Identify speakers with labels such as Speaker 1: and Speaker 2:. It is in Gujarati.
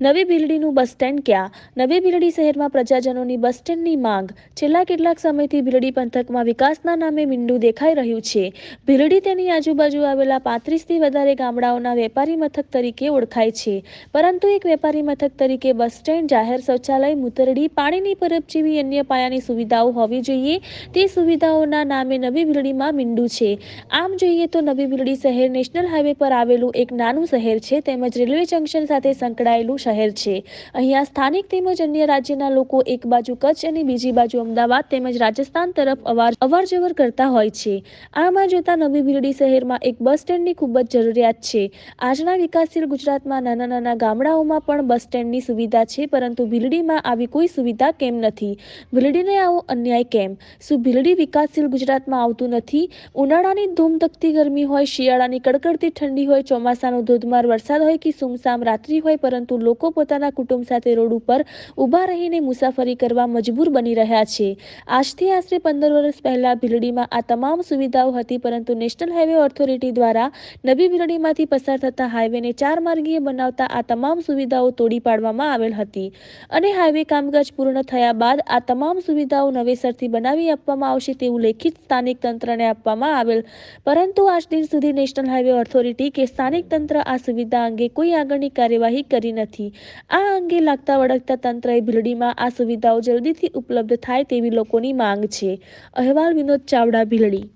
Speaker 1: નવી ભીલડીનું બસ સ્ટેન્ડ ક્યાં? નવી ભીલડી શહેરમાં પ્રજાજનોની બસ સ્ટેન્ડની માંગ. છેલ્લા કેટલાક સમયથી ભીલડી પંથકમાં વિકાસના નામે મીંડું દેખાઈ રહ્યું છે. ભીલડી તેની આજુબાજુ આવેલા પાંત્રીસથી વધારે ગામડાઓના વેપારી મથક તરીકે ઓળખાય છે. પરંતુ એક વેપારી મથક તરીકે બસ સ્ટેન્ડ, જાહેર શૌચાલય, મૂતરડી, પાણીની પરબ જેવી અન્ય પાયાની સુવિધાઓ હોવી જોઈએ. તે સુવિધાઓના નામે નવી ભીલડીમાં મીંડું છે. આમ જોઈએ તો નવી ભીલડી શહેર નેશનલ હાઈવે પર આવેલું એક નાનું શહેર છે, તેમજ રેલવે જંકશન સાથે સંકળાયેલું શહેર છે. અહીંયા સ્થાનિક તેમજ અન્ય રાજ્યના લોકો એક બાજુ કચ્છ અને બીજી બાજુ અમદાવાદ તેમજ રાજસ્થાન તરફ અવાર અવરજવર કરતા હોય છે. આમાં જોતા નવી બિરડી શહેરમાં એક બસ સ્ટેન્ડની ખૂબ જ જરૂરિયાત છે. આજના વિકાસશીલ ગુજરાતમાં નાના નાના ગામડાઓમાં પણ બસ સ્ટેન્ડની સુવિધા છે, પરંતુ ભીલડીમાં આવી કોઈ સુવિધા કેમ નથી? ભીલડીને આવો અન્યાય કેમ? શું ભીલડી વિકાસશીલ ગુજરાતમાં આવતું નથી? ઉનાળાની ધૂમધકતી ગરમી હોય, શિયાળાની કડકડતી ઠંડી હોય, ચોમાસાનો ધોધમાર વરસાદ હોય કે સુમસામ રાત્રિ હોય, પરંતુ લોકો પોતાના કુટુંબ સાથે રોડ ઉપર ઊભા રહીને મુસાફરી કરવા મજબૂર બની રહ્યા છે. આજથી આશરે પંદર વર્ષ પહેલા ભીલડીમાં આ તમામ સુવિધાઓ હતી, પરંતુ નેશનલ હાઈવે ઓથોરિટી દ્વારા નવી ભીલડીમાંથી પસાર થતા હાઈવેને ચાર માર્ગીય બનાવતા આ તમામ સુવિધાઓ તોડી પાડવામાં આવેલ હતી અને હાઈવે કામકાજ પૂર્ણ થયા બાદ આ તમામ સુવિધાઓ નવેસરથી બનાવી આપવામાં આવશે તેવું લેખિત સ્થાનિક તંત્રને આપવામાં આવેલ. પરંતુ આજ દિન સુધી નેશનલ હાઈવે ઓથોરિટી કે સ્થાનિક તંત્ર આ સુવિધા અંગે કોઈ આગળની કાર્યવાહી કરી નથી આ અંગે લાગતા વળગતા તંત્રએ ભીલડીમાં આ સુવિધાઓ જલ્દીથી ઉપલબ્ધ થાય તેવી લોકોની માંગ છે. અહેવાલ વિનોદ ચાવડા, ભીલડી.